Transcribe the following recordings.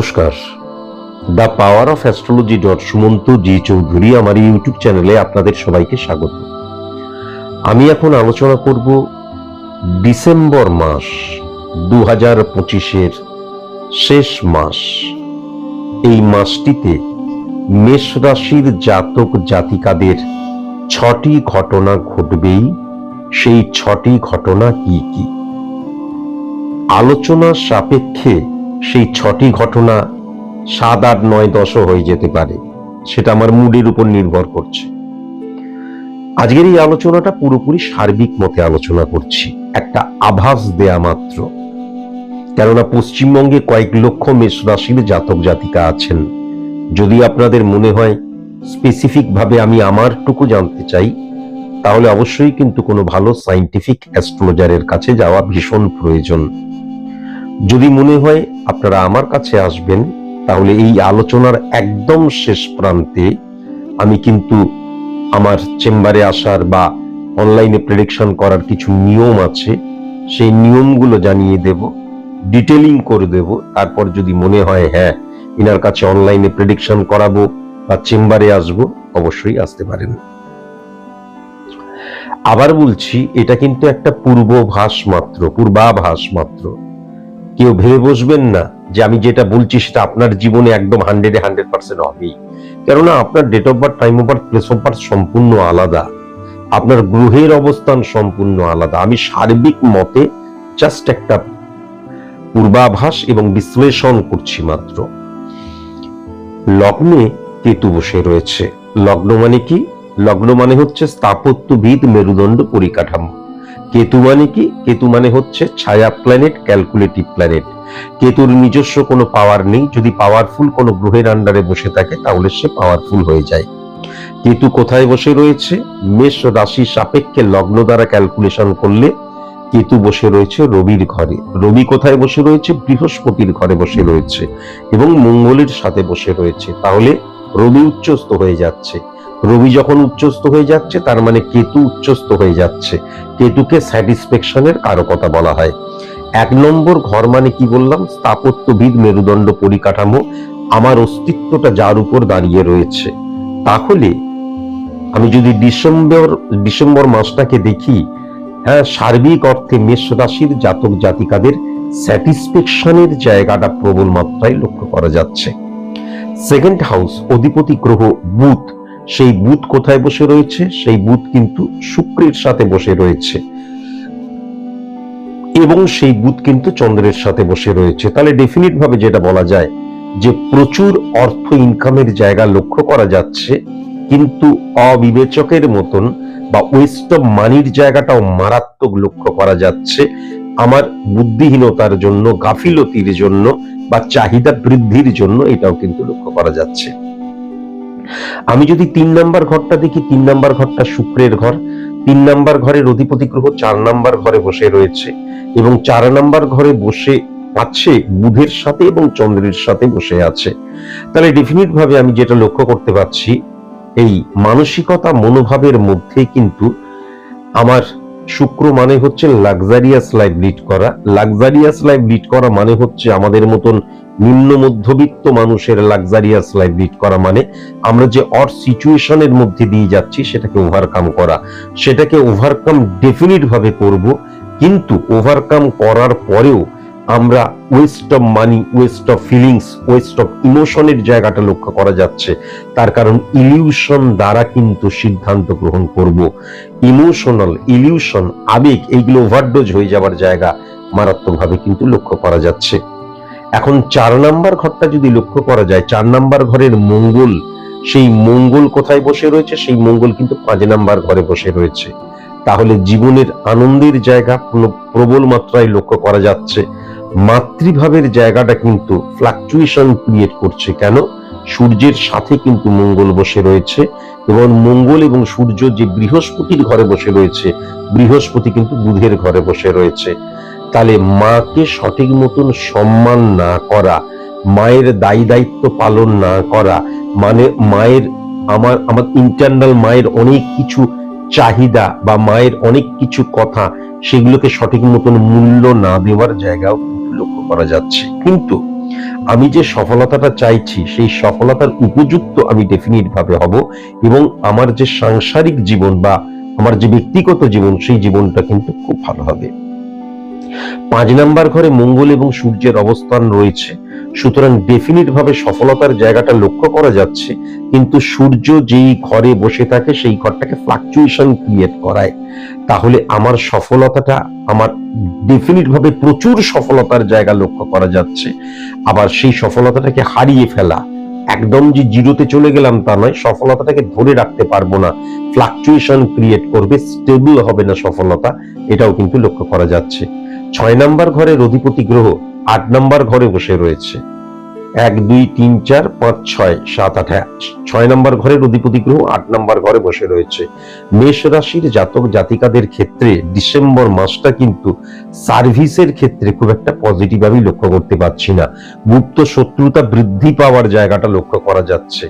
নমস্কার। The power of astrology dot Sumanta G Chowdhury আমার YouTube চ্যানেলে আপনাদের সবাইকে স্বাগত। আমি এখন আলোচনা করব ডিসেম্বর মাস দু হাজার পঁচিশের শেষ মাস। এই মাসটিতে মেষ রাশির জাতক জাতিকাদের ছটি ঘটনা ঘটবেই। সেই ছটি ঘটনা কি কি? আলোচনা সাপেক্ষে সেই ছটি ঘটনা সাত আট নয় দশও হয়ে যেতে পারে, সেটা আমার মুডের উপর নির্ভর করছে। আজকের এই আলোচনাটা পুরোপুরি সার্বিক মতে আলোচনা করছি, একটা আভাস দেয়া মাত্র। কেননা পশ্চিমবঙ্গে কয়েক লক্ষ মেষ রাশির জাতক জাতিকা আছেন। যদি আপনাদের মনে হয় স্পেসিফিক ভাবে আমি আমারটুকু জানতে চাই, তাহলে অবশ্যই কিন্তু কোনো ভালো সাইন্টিফিক অ্যাস্ট্রোলজারের কাছে যাওয়া ভীষণ প্রয়োজন। যদি মনে হয় আপনারা আমার কাছে আসবেন, তাহলে এই আলোচনার একদম শেষ প্রান্তে আমি কিন্তু আমার চেম্বারে আসার বা অনলাইনে প্রেডিকশন করার কিছু নিয়ম আছে, সেই নিয়মগুলো জানিয়ে দেব ডিটেলিং করে দেব। তারপর যদি মনে হয় হ্যাঁ ইনার কাছে অনলাইনে প্রেডিকশন করাবো বা চেম্বারে আসব, অবশ্যই আসতে পারেন। আবার বলছি, এটা কিন্তু একটা পূর্বভাস মাত্র, পূর্বাভাস মাত্র। কেউ ভেবে বসবেন না যে আমি যেটা বলছি সেটা আপনার জীবনে একদম হান্ড্রেডে হান্ড্রেড পার্সেন্ট হবেই। কেননা আপনার date of birth time of birth place of birth সম্পূর্ণ আলাদা। আপনার গ্রহের অবস্থান সম্পূর্ণ আলাদা। আমি সার্বিক মতে জাস্ট একটা পূর্বাভাস এবং বিশ্লেষণ করছি মাত্র। লগ্নে কেতু বসে রয়েছে। লগ্ন মানে কি? লগ্ন মানে হচ্ছে স্থাপত্যবিদ মেরুদণ্ড পরিকাঠামো। কেতু মানে কি? কেতু মানে হচ্ছে ছায়া প্ল্যানেট ক্যালকুলেটিভ প্ল্যানেট কেতুর নিজস্ব কোনো পাওয়ার নেই। যদি পাওয়ারফুল কোনো গ্রহের আন্ডারে বসে থাকে, তাহলে সে পাওয়ারফুল হয়ে যায়। কেতু কোথায় বসে রয়েছে? মেষ রাশি সাপেক্ষে লগ্ন দ্বারা ক্যালকুলেশন করলে কেতু বসে রয়েছে রবির ঘরে। রবি কোথায় বসে রয়েছে? বৃহস্পতির ঘরে বসে রয়েছে এবং মঙ্গলের সাথে বসে রয়েছে। তাহলে রবি উচ্চস্ত হয়ে যাচ্ছে। রবি যখন উচ্চস্ত হয়ে যাচ্ছে, তার মানে কেতু উচ্চস্ত হয়ে যাচ্ছে। কেতুকে স্যাটিসফ্যাকশনের কারকতা বলা হয়। এক নম্বর ঘর মানে কি বললাম? স্থাপত্যবিদ মেরুদণ্ড পরিকাঠামো আমার অস্তিত্বটা যার উপর দাঁড়িয়ে রয়েছে। তাহলে আমি যদি ডিসেম্বর ডিসেম্বর মাসটাকে দেখি হ্যাঁ সার্বিক অর্থে মেষ রাশির জাতক জাতিকাদের স্যাটিসফ্যাকশনের জায়গাটা প্রবল মাত্রায় লক্ষ্য করা যাচ্ছে। সেকেন্ড হাউস অধিপতি গ্রহ, বুধ। সেই বুধ কোথায় বসে রয়েছে? সেই বুধ কিন্তু শুক্রের সাথে বসে রয়েছে। এবং সেই বুধ কিন্তু চন্দ্রের সাথে বসে রয়েছে। তাহলে ডেফিনিট ভাবে যেটা বলা যায় যে প্রচুর অর্থ ইনকামের জায়গা লক্ষ্য করা যাচ্ছে, কিন্তু অবিবেচকের মতন বা ওয়েস্ট অফ মানির জায়গাটাও মারাত্মক লক্ষ্য করা যাচ্ছে। আমার বুদ্ধিহীনতার জন্য, গাফিলতির জন্য বা চাহিদা বৃদ্ধির জন্য এটাও কিন্তু লক্ষ্য করা যাচ্ছে। আমি যদি তিন নাম্বার ঘরটা দেখি, তিন নাম্বার ঘরটা শুক্রের ঘর, তিন নাম্বার ঘরের অধিপতি গ্রহ চার নাম্বার ঘরে বসে রয়েছে এবং চার নাম্বার ঘরে বসে আছে, বুধের সাথে এবং চন্দ্রের সাথে বসে আছে। তাহলে ডেফিনিট ভাবে আমি যেটা লক্ষ্য করতে পারছি, এই মানসিকতা মনোভাবের মধ্যে কিন্তু আমার শুক্র মানে হচ্ছে লাক্সারিয়াস লাইফ লিড করা। লাক্সারিয়াস লাইফ লিড করা মানে হচ্ছে আমাদের মতন নিম্ন মধ্যবিত্ত মানুষের লাক্সারিয়াস লাইফ লিড করা মানে আমরা যে অর সিচুয়েশনের মধ্যে দিয়ে যাচ্ছি, সেটাকে ওভারকাম করা। সেটাকে ওভারকাম ডেফিনিট ভাবে করব, কিন্তু ওভারকাম করার পরেও আমরা waste of money waste of feelings waste of ইমোশনের জায়গাটা লক্ষ্য করা যাচ্ছে। তার কারণ ইলিউশন দ্বারা কিন্তু সিদ্ধান্ত গ্রহণ করব। ইমোশনাল ইলিউশন আবেগ, এইগুলো ওভারডোজ হয়ে যাওয়ার জায়গা মারাত্মকভাবে কিন্তু লক্ষ্য করা যাচ্ছে। এখন চার নাম্বার ঘরটা যদি লক্ষ্য করা যায়, চার নাম্বার ঘরের মঙ্গল, সেই মঙ্গল কোথায় বসে রয়েছে? সেই মঙ্গল কিন্তু পাঁচ নাম্বার ঘরে বসে রয়েছে। তাহলে জীবনের আনন্দের জায়গা প্রবল মাত্রায় লক্ষ্য করা যাচ্ছে। মাতৃভাবের জায়গাটা কিন্তু ফ্লাকচুয়েশন ক্রিয়েট করছে। কেন? সূর্যের সাথে কিন্তু মঙ্গল বসে রয়েছে এবং মঙ্গল এবং সূর্য যে বৃহস্পতির ঘরে বসে রয়েছে, বৃহস্পতি কিন্তু বুধের ঘরে বসে রয়েছে। তাহলে মাকে সঠিক মতন সম্মান না করা, মায়ের দায়ী দায়িত্ব পালন না করা মানে মায়ের আমার আমার ইন্টারনাল মায়ের অনেক কিছু চাহিদা বা মায়ের অনেক কিছু কথা সেগুলোকে সঠিক মতন মূল্য না দেওয়ার জায়গাও লক্ষ্য করা যাচ্ছে। কিন্তু আমি যে সফলতাটা চাইছি, সেই সফলতার উপযুক্ত আমি ডেফিনিট ভাবে হব এবং আমার যে সাংসারিক জীবন বা আমার যে ব্যক্তিগত জীবন, সেই জীবনটা কিন্তু খুব ভালো হবে। পাঁচ নাম্বার ঘরে মঙ্গল এবং সূর্যের অবস্থান রয়েছে। সুতরাং ভাবে সফলতার জায়গাটা লক্ষ্য করা যাচ্ছে, কিন্তু সূর্য যেই ঘরে বসে থাকে, সেই ঘরটাকে ফ্লাকচুয়েশন ক্রিয়েট করায়। তাহলে আমার সফলতাটা, আমার ভাবে প্রচুর সফলতার জায়গা লক্ষ্য করা যাচ্ছে। আবার সেই সফলতাটাকে হারিয়ে ফেলা, একদম যে জিরোতে চলে গেলাম তা নয়, সফলতাটাকে ধরে রাখতে পারব না। ফ্লাকচুয়েশন ক্রিয়েট করবে স্টেবল হবে না সফলতা, এটাও কিন্তু লক্ষ্য করা যাচ্ছে। ছয় নাম্বার ঘরের অধিপতি গ্রহ আট নাম্বার ঘরে বসে রয়েছে। এক দুই তিন চার পাঁচ ছয় সাত আট হ্যাঁ, ছয় নাম্বার ঘরের অধিপতি গ্রহ আট নাম্বার ঘরে বসে রয়েছে। মেষ রাশির জাতক জাতিকাদের ক্ষেত্রে ডিসেম্বর মাসটা কিন্তু সার্ভিসের ক্ষেত্রে খুব একটা পজিটিভ আমি লক্ষ্য করতে পারছি না। গুপ্ত শত্রুতা বৃদ্ধি পাওয়ার জায়গাটা লক্ষ্য করা যাচ্ছে।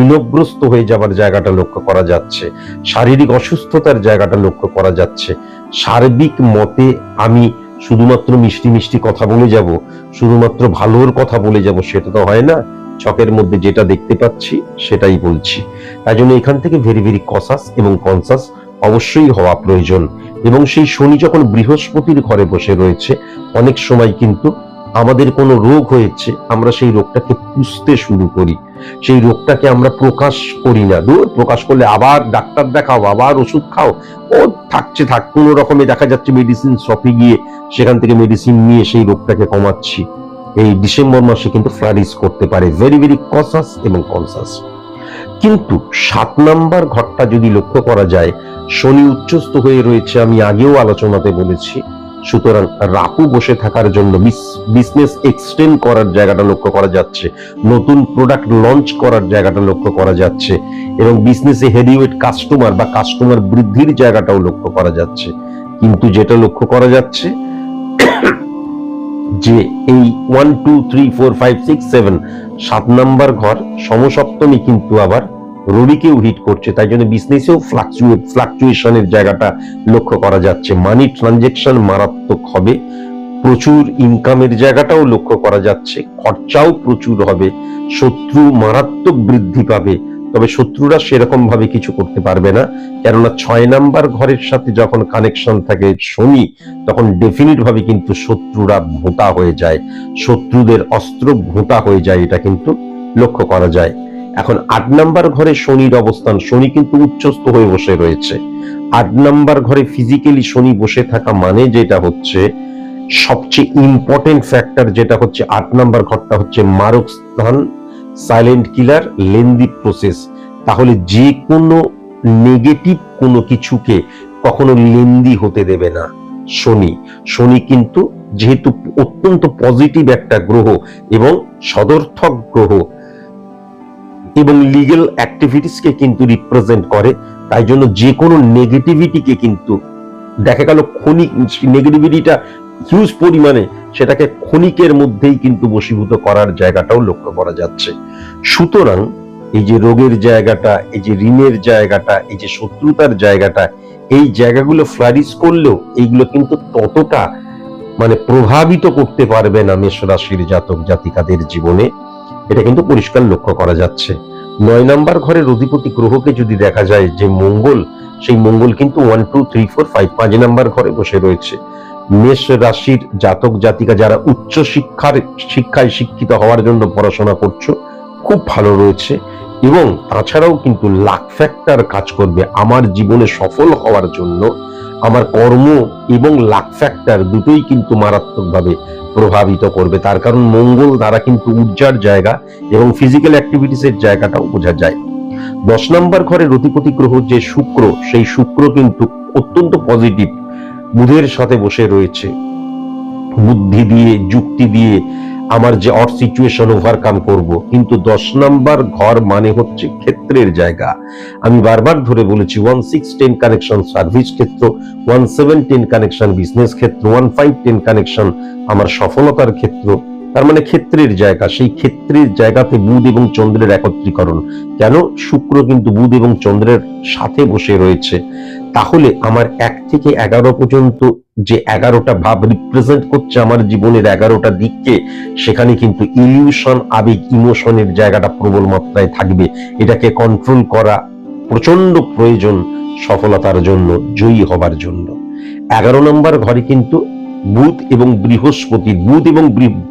ঋণগ্রস্ত হয়ে যাওয়ার জায়গাটা লক্ষ্য করা যাচ্ছে। শারীরিক অসুস্থতার জায়গাটা লক্ষ্য করা যাচ্ছে। সার্বিক মতে আমি শুধুমাত্র মিষ্টি মিষ্টি কথা বলে যাব, শুধুমাত্র ভালোর কথা বলে যাব, সেটা তো হয় না। ছকের মধ্যে যেটা দেখতে পাচ্ছি, সেটাই বলছি। তাই জন্য এখান থেকে ভেরি ভেরি কসাস এবং কনসাস অবশ্যই হওয়া প্রয়োজন। এবং সেই শনি যখন বৃহস্পতির ঘরে বসে রয়েছে, অনেক সময় কিন্তু আমাদের কোনো রোগ হয়েছে, আমরা সেই রোগটাকে পুষতে শুরু করি। সেই রোগটাকে আমরা প্রকাশ করি না। দূর, প্রকাশ করলে আবার ডাক্তার দেখাও, আবার ওষুধ খাও। ও থাকছে, থাক, কোনো রকমে দেখা যাচ্ছে মেডিসিন শপে গিয়ে সেখান থেকে মেডিসিন নিয়ে সেই রোগটাকে কমাচ্ছি। এই ডিসেম্বর মাসে কিন্তু ফ্লারিস করতে পারে। ভেরি ভেরি কনসাস এবং কনসাস কিন্তু সাত নাম্বার ঘরটা যদি লক্ষ্য করা যায়, শনি উচ্চস্থ হয়ে রয়েছে আমি আগেও আলোচনাতে বলেছি। সুতরাং রাহু বসে থাকার জন্য বিজনেস এক্সটেন্ড করার জায়গাটা লক্ষ্য করা যাচ্ছে। নতুন প্রোডাক্ট লঞ্চ করার জায়গাটা লক্ষ্য করা যাচ্ছে। এবং বিজনেসে হেভিওয়েট কাস্টমার বা কাস্টমার বৃদ্ধির জায়গাটাও লক্ষ্য করা যাচ্ছে। কিন্তু যেটা লক্ষ্য করা যাচ্ছে, যে এই one two three four five six seven সাত নাম্বার ঘর সমসপ্তমী কিন্তু আবার রবিকেও হিট করছে, তাই জন্য বিজনেসেও ফ্লাকচুয়েট ফ্লাকচুয়েশনের জায়গাটা লক্ষ্য করা যাচ্ছে। মানি ট্রানজেকশন মারাত্মক হবে, প্রচুর ইনকামের জায়গাটাও লক্ষ্য করা যাচ্ছে, খরচাও প্রচুর হবে, শত্রু মারাত্মক বৃদ্ধি পাবে, তবে শত্রুরা সেরকম ভাবে কিছু করতে পারবে না, কেননা ছয় নাম্বার ঘরের সাথে যখন কানেকশন থাকে শনি তখন ডেফিনিট ভাবে কিন্তু শত্রুরা ভোঁতা হয়ে যায়, শত্রুদের অস্ত্র ভোঁতা হয়ে যায়, এটা কিন্তু লক্ষ্য করা যায়। এখন আট নাম্বার ঘরে শনির অবস্থান। শনি কিন্তু উচ্চস্থ হয়ে বসে রয়েছে। আট নাম্বার ঘরে ফিজিক্যালি শনি বসে থাকা মানে যেটা হচ্ছে, সবচেয়ে ইম্পর্টেন্ট ফ্যাক্টর যেটা হচ্ছে, আট নাম্বার ঘরটা হচ্ছে মারক স্থান সাইলেন্ট কিলার লেন্দি প্রসেস তাহলে যে কোনো নেগেটিভ কোনো কিছুকে কখনো লেন্দি হতে দেবে না শনি। শনি কিন্তু যেহেতু অত্যন্ত পজিটিভ একটা গ্রহ এবং সদর্থক গ্রহ এবং লিগেল অ্যাক্টিভিটিসকে কিন্তু রিপ্রেজেন্ট করে, তাই জন্য যে কোনো নেগেটিভিটিকে কিন্তু দেখা গেল ক্ষণিক নেগেটিভিটিটা হিউজ পরিমাণে সেটাকে ক্ষণিকের মধ্যেই কিন্তু বশীভূত করার জায়গাটাও লক্ষ্য করা যাচ্ছে। সুতরাং এই যে রোগের জায়গাটা, এই যে ঋণের জায়গাটা, এই যে শত্রুতার জায়গাটা, এই জায়গাগুলো ফ্লারিশ করলেও এইগুলো কিন্তু ততটা মানে প্রভাবিত করতে পারবে না মেষ রাশির জাতক জাতিকাদের জীবনে। এটা কিন্তু পরিষ্কার লক্ষ্য করা যাচ্ছে। নয় নাম্বার ঘরের অধিপতি গ্রহকে যদি দেখা যায় যে মঙ্গল, সেই মঙ্গল কিন্তু one two three four five পাঁচ নাম্বার ঘরে বসে রয়েছে। মেষ রাশির জাতক, জাতিকা যারা উচ্চ শিক্ষার, শিক্ষায় শিক্ষিত হওয়ার জন্য পড়াশোনা করছ, খুব ভালো রয়েছে এবং তাছাড়াও কিন্তু লাক ফ্যাক্টর কাজ করবে। আমার জীবনে সফল হওয়ার জন্য আমার কর্ম এবং লাক ফ্যাক্টর দুটোই কিন্তু মারাত্মকভাবে প্রভাবিত করবে। তার কারণ মঙ্গল দ্বারা কিন্তু ঊর্জার জায়গা এবং ফিজিক্যাল অ্যাক্টিভিটিস এর জায়গাটাও বোঝা যায়। দশ নম্বর ঘরের অধিপতি গ্রহ যে শুক্র, সেই শুক্র কিন্তু অত্যন্ত পজিটিভ বুধের সাথে বসে রয়েছে। বুদ্ধি দিয়ে, যুক্তি দিয়ে আমার যে অট সিচুয়েশন ওভারকাম করব, কিন্তু দশ নাম্বার ঘর মানে হচ্ছে ক্ষেত্রের জায়গা। আমি বারবার ধরে বলেছি one six ten connection service ক্ষেত্র one seven ten connection business ক্ষেত্র ওয়ান ফাইভ টেন কানেকশন আমার সফলতার ক্ষেত্র। তার মানে ক্ষেত্রের জায়গা, সেই ক্ষেত্রের জায়গাতে বুধ এবং চন্দ্রের একত্রীকরণ। কেন? শুক্র কিন্তু বুধ এবং চন্দ্রের সাথে বসে রয়েছে। তাহলে আমার এক থেকে এগারো পর্যন্ত যে এগারোটা ভাব রিপ্রেজেন্ট করছে আমার জীবনের এগারোটা দিককে, সেখানে কিন্তু ইলিউশন আবেগ ইমোশনের জায়গাটা প্রবল মাত্রায় থাকবে। এটাকে কন্ট্রোল করা প্রচণ্ড প্রয়োজন সফলতার জন্য, জয়ী হবার জন্য। এগারো নম্বর ঘরে কিন্তু বুধ এবং বৃহস্পতি, বুধ এবং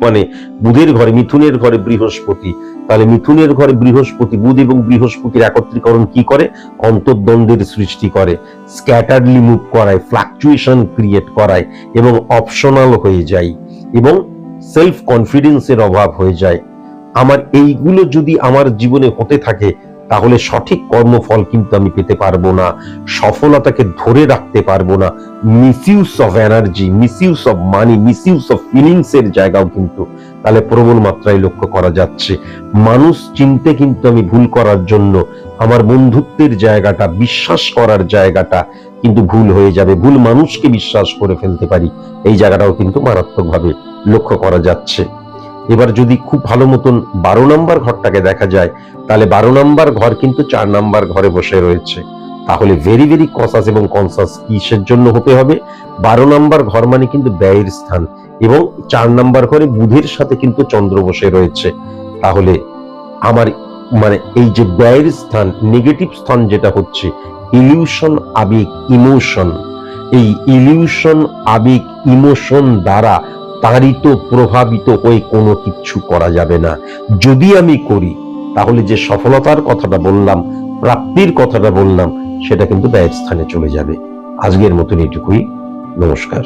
মানে বুধের ঘরে, মিথুনের ঘরে বৃহস্পতি। তাহলে মিথুনের ঘরে বৃহস্পতি, বুধ এবং বৃহস্পতির একত্রীকরণ কি করে? অন্তর্দ্বন্দ্বের সৃষ্টি করে। স্ক্যাটারলি মুভ করায়, ফ্লাকচুয়েশন ক্রিয়েট করায় এবং অপশনাল হয়ে যায় এবং সেলফ কনফিডেন্সের অভাব হয়ে যায়। আমার এইগুলো যদি আমার জীবনে হতে থাকে তাহলে সঠিক কর্মফল কিন্তু আমি পেতে পারব না, সফলতাকে ধরে রাখতে পারব না। Misuse of energy misuse of money misuse of feelings এর জায়গাও কিন্তু তাহলে প্রবল মাত্রায় লক্ষ্য করা যাচ্ছে। মানুষ চিনতে কিন্তু আমি ভুল করার জন্য আমার বন্ধুত্বের জায়গাটা, বিশ্বাস করার জায়গাটা কিন্তু ভুল হয়ে যাবে। ভুল মানুষকে বিশ্বাস করে ফেলতে পারি, এই জায়গাটাও কিন্তু মারাত্মকভাবে লক্ষ্য করা যাচ্ছে। এবার যদি খুব ভালো মতন বারো নম্বর ঘরটাকে দেখা যায়, তাহলে বারো নম্বর ঘর কিন্তু চার নম্বর ঘরে বসে রয়েছে। তাহলে ভেরি ভেরি কসাস এবং কনসাস কিসের জন্য হতে হবে? বারো নম্বর ঘর মানে কিন্তু ব্যয়ের স্থান এবং চার নম্বর ঘরে বুধের সাথে কিন্তু চন্দ্র বসে রয়েছে। তাহলে আমার মানে এই যে ব্যয়ের স্থান নেগেটিভ স্থান যেটা হচ্ছে ইলিউশন আবেগ ইমোশন এই ইলিউশন আবেগ ইমোশন দ্বারা তাড়িত প্রভাবিত হয়ে কোনো কিছু করা যাবে না। যদি আমি করি, তাহলে যে সফলতার কথাটা বললাম, প্রাপ্তির কথাটা বললাম, সেটা কিন্তু ব্যয়ের স্থানে চলে যাবে। আজকের মতন এটুকুই নমস্কার।